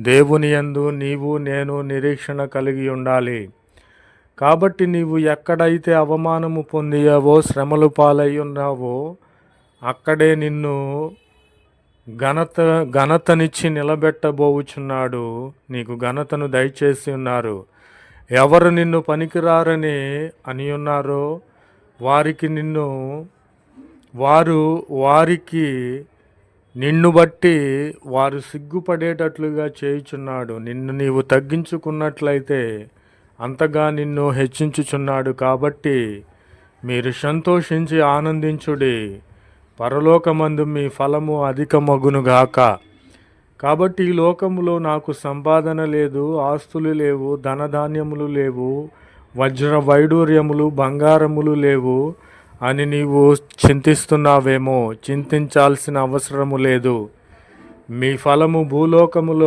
దేవుని యందు నీవు నేను నిరీక్షణ కలిగి ఉండాలి. కాబట్టి నీవు ఎక్కడైతే అవమానము పొందియావో శ్రమలు పాలై ఉన్నావో అక్కడే నిన్ను ఘనత ఘనతనిచ్చి నిలబెట్టబోవుచున్నాడు. నీకు ఘనతను దయచేసి ఉన్నారు. ఎవరు నిన్ను పనికిరారని అని ఉన్నారో వారికి నిన్ను వారు వారికి నిన్ను బట్టి వారు సిగ్గుపడేటట్లుగా చేయుచున్నాడు. నిన్ను నీవు తగ్గించుకున్నట్లయితే అంతగా నిన్ను హెచ్చించుచున్నాడు కాబట్టి మీరు సంతోషించి ఆనందించుడి. పరలోకమందు మీ ఫలము అధికమగునుగాక. కాబట్టి ఈ లోకములో నాకు సంపాదన లేదు ఆస్తులు లేవు ధనధాన్యములు లేవు వజ్ర వైడూర్యములు బంగారములు లేవు. అని నీవు చింతిస్తున్నావేమో చింతించాల్సిన అవసరము లేదు. మీ ఫలము భూలోకములో